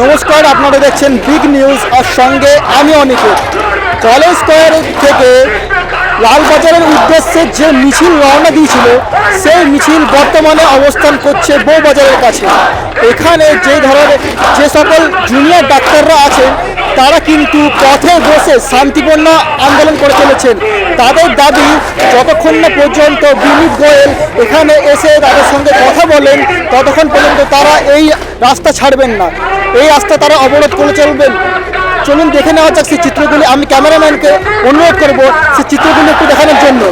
নমস্কার, আপনারা দেখছেন বিগ নিউজ আর সঙ্গে আমি অনিকেত। কলেজ স্কোয়ার থেকে লালবাজারের উদ্দেশ্যে যে মিছিল রওনা দিয়েছিল, সেই মিছিল বর্তমানে অবস্থান করছে বউবাজারের কাছে। এখানে যে ধরনের, যে সকল জুনিয়র ডাক্তাররা আছেন তারা কিন্তু পথে বসে শান্তিপূর্ণ আন্দোলন করে চলেছেন। তাদের দাবি, যতক্ষণ না পর্যন্ত বিনীত গোয়েল এখানে এসে তাদের সঙ্গে কথা বলেন, ততক্ষণ পর্যন্ত তারা এই রাস্তা ছাড়বেন না। এই রাস্তা তারা অবরোধ করে চলবেন। চলুন দেখে নেওয়া যাক সেই চিত্রগুলি। আমি ক্যামেরাম্যানকে অনুরোধ করব সেই চিত্রগুলি একটু দেখানোর জন্য।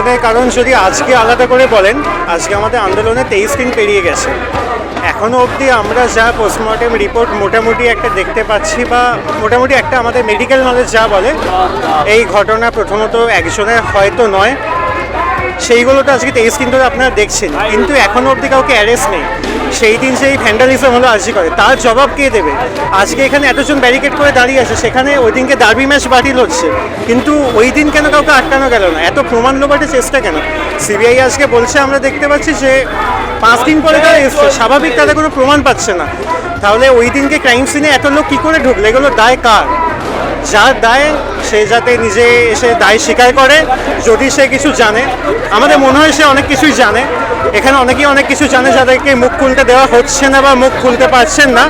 আন্দোলনের কারণ যদি আজকে আলাদা করে বলেন, আজকে আমাদের আন্দোলনে তেইশ দিন পেরিয়ে গেছে। এখনও অবধি আমরা যা পোস্টমর্টেম রিপোর্ট মোটামুটি একটা দেখতে পাচ্ছি বা মোটামুটি একটা আমাদের মেডিকেল নলেজ যা বলে, এই ঘটনা প্রথমত একজনের হয়তো নয়। সেইগুলো তো আজকে তেইশ দিন ধরে আপনারা দেখছেন। কিন্তু এখনও অবধি কাউকে অ্যারেস্ট নেই। সেই দিন সেই ভ্যান্ডালিজম হলো আজকে করে, তার জবাব কে দেবে? আজকে এখানে এতজন ব্যারিকেড করে দাঁড়িয়ে আছে, সেখানে ওই দিনকে ডার্বি ম্যাচ বাতিল হচ্ছে। কিন্তু ওই দিন কেন কাউকে আটকানো গেল না? এত প্রমাণ লোপাটের চেষ্টা কেন? সিবিআই আজকে বলছে, আমরা দেখতে পাচ্ছি যে পাঁচ দিন পরে তারা এসছে, স্বাভাবিক তাদের কোনো প্রমাণ পাচ্ছে না। তাহলে ওই দিনকে ক্রাইম সিনে এত লোক কী করে ঢুকলে? এগুলো দায় কার? যার দায়, সে যাতে নিজে এসে দায় স্বীকার করে, যদি সে কিছু জানে। আমাদের মনে হয় সে অনেক কিছুই জানে। এখানে অনেকেই অনেক কিছু জানে যাদেরকে মুখ খুলতে দেওয়া হচ্ছে না বা মুখ খুলতে পারছেন না।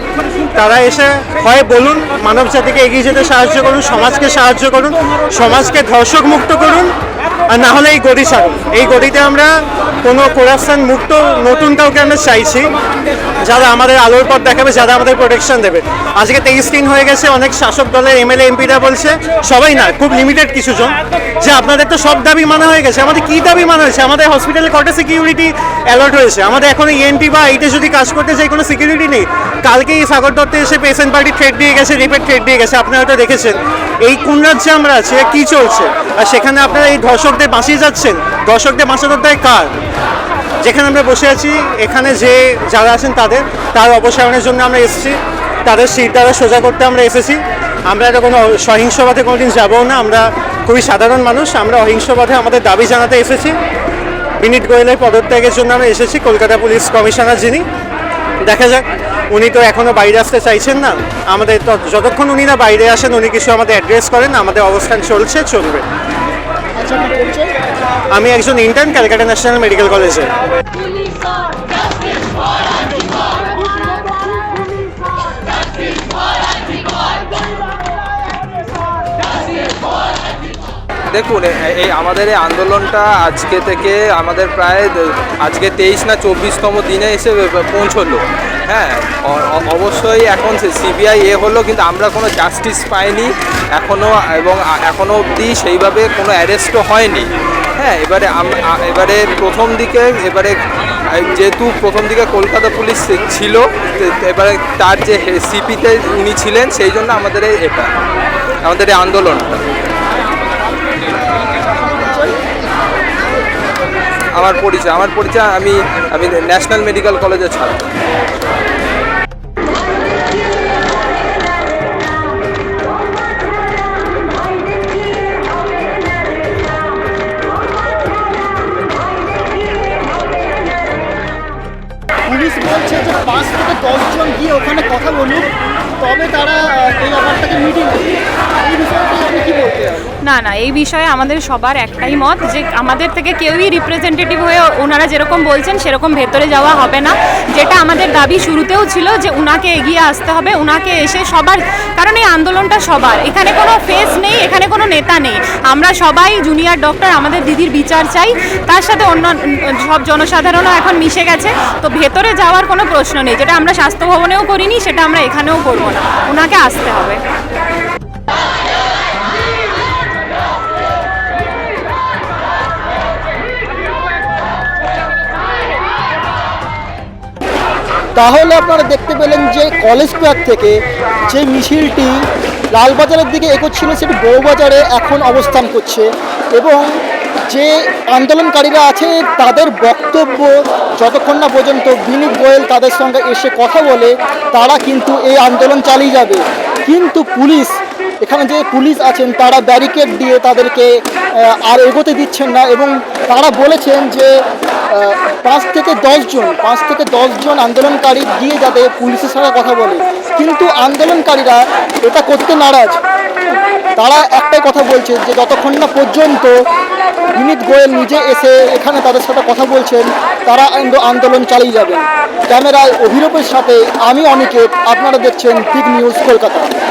তারা এসে হয় বলুন, মানব জাতিকে এগিয়ে যেতে সাহায্য করুন, সমাজকে সাহায্য করুন, সমাজকে ধর্ষক মুক্ত করুন, আর না হলে এই গদি ছাড়ুন। এই গদিতে আমরা কোনো কোরাপশন মুক্ত নতুন কাউকে আমরা চাইছি। যারা আমাদের আলোর পথ দেখাবে, যারা আমাদের প্রোটেকশন দেবে। আজকে তেইশ দিন হয়ে গেছে, অনেক শাসক দলের এমএলএ, এমপিরা বলছে, সবাই না, খুব লিমিটেড কিছুজন। যে আপনাদের তো সব দাবি মানা হয়ে গেছে। আমাদের কি দাবি মানা হয়েছে? আমাদের হসপিটালে কটা সিকিউরিটি অ্যালার্ট হয়েছে? আমাদের এখন ইএনটি বা এইটে যদি কাজ করতে যাই কোনো সিকিউরিটি নেই। কালকেই সাগর দত্ত এসে পেশেন্ট পার্টি থ্রেড দিয়ে গেছে রিপেট থ্রেড দিয়ে গেছে। আপনারা হয়তো দেখেছেন। এই কোন রাজ্যে আমরা আছি কি চলছে? আর সেখানে আপনারা এই ধর্ষকদের বাঁচিয়ে যাচ্ছেন? দর্শকদের বাঁচানোর দায় কার? যেখানে আমরা বসে আছি, এখানে যে যারা আছেন তাদের, তার অপসারণের জন্য আমরা এসেছি। তাদের সিট দ্বারা সোজা করতে আমরা এসেছি। আমরা এটা কোনো সহিংসভাতে কোনোদিন যাবও না। আমরা খুবই সাধারণ মানুষ। আমরা অহিংসভাতে আমাদের দাবি জানাতে এসেছি। বিনীত গোয়েলের পদত্যাগের জন্য আমরা এসেছি কলকাতা পুলিশ কমিশনার যিনি। দেখা যাক, উনি তো এখনও বাইরে আসতে চাইছেন না। আমাদের তো- যতক্ষণ উনি না বাইরে আসেন, উনি কিছু আমাদের অ্যাড্রেস করেন। আমাদের অবস্থান চলছে, চলবে। আচ্ছা? আমি একজন ইন্টার্ন ক্যালকাটা ন্যাশনাল মেডিকেল কলেজে দেখুন এই আমাদের এই আন্দোলনটা আজকে থেকে আমাদের প্রায় আজকে তেইশ না চব্বিশতম দিনে এসে পৌঁছলো। হ্যাঁ অবশ্যই এখন সিবিআই এ হলো, কিন্তু আমরা কোনো জাস্টিস পাইনি এখনও এবং এখনও অবধি সেইভাবে কোনো অ্যারেস্টও হয়নি। হ্যাঁ এবারে এবারে প্রথম দিকে, এবারে যেহেতু প্রথম দিকে কলকাতা পুলিশ ছিল এবারে তার যে সিপিতে উনি ছিলেন, সেই জন্য আমাদের এটা, আমাদের এই আন্দোলনটা। আমার পরিচয় আমার পরিচয় আমি আমি ন্যাশনাল মেডিকেল কলেজের ছাত্র। না না, এই বিষয়ে আমাদের সবার একটাই মত যে আমাদের থেকে কেউই রিপ্রেজেন্টেটিভ হয়ে ওনারা যেরকম বলছেন সেরকম ভেতরে যাওয়া হবে না। যেটা আমাদের দাবি শুরুতেও ছিল যে উনাকে এগিয়ে আসতে হবে, উনাকে এসে সবার, কারণ এই আন্দোলনটা সবার। এখানে কোনো ফেস নেই, এখানে কোনো নেতা নেই। আমরা সবাই জুনিয়র ডক্টর আমাদের দিদির বিচার চাই। তার সাথে অন্য, সব জনসাধারণও এখন মিশে গেছে। তো ভেতরে যাওয়ার কোনো প্রশ্ন নেই। যেটা আমরা স্বাস্থ্য ভবনেও করিনি, সেটা আমরা এখানেও করব না। ওনাকে আসতে হবে। তাহলে আপনারা দেখতে পেলেন যে কলেজ স্কোয়ার থেকে যে মিছিলটি লালবাজারের দিকে এগোচ্ছিল, সেটি বউবাজারে এখন অবস্থান করছে এবং যে আন্দোলনকারীরা আছে, তাদের বক্তব্য যতক্ষণ না পর্যন্ত বিনীত গোয়েল তাদের সঙ্গে এসে কথা বলে, তারা কিন্তু এই আন্দোলন চালিয়ে যাবে। কিন্তু পুলিশ, এখানে যে পুলিশ আছেন, তারা ব্যারিকেড দিয়ে তাদেরকে আর এগোতে দিচ্ছেন না এবং তারা বলেছেন যে পাঁচ থেকে দশজন পাঁচ থেকে দশজন আন্দোলনকারী গিয়ে যাতে পুলিশের সঙ্গে কথা বলে। কিন্তু আন্দোলনকারীরা এটা করতে নারাজ। তারা একটাই কথা বলছে যে যতক্ষণ না পর্যন্ত বিনীত গোয়েল নিজে এসে এখানে তাদের সাথে কথা বলছেন, তারা আন্দো- আন্দোলন চালিয়ে যাবেন ক্যামেরায় অভিরূপের সাথে আমি অনিকেত, আপনারা দেখছেন বিগ নিউজ কলকাতা।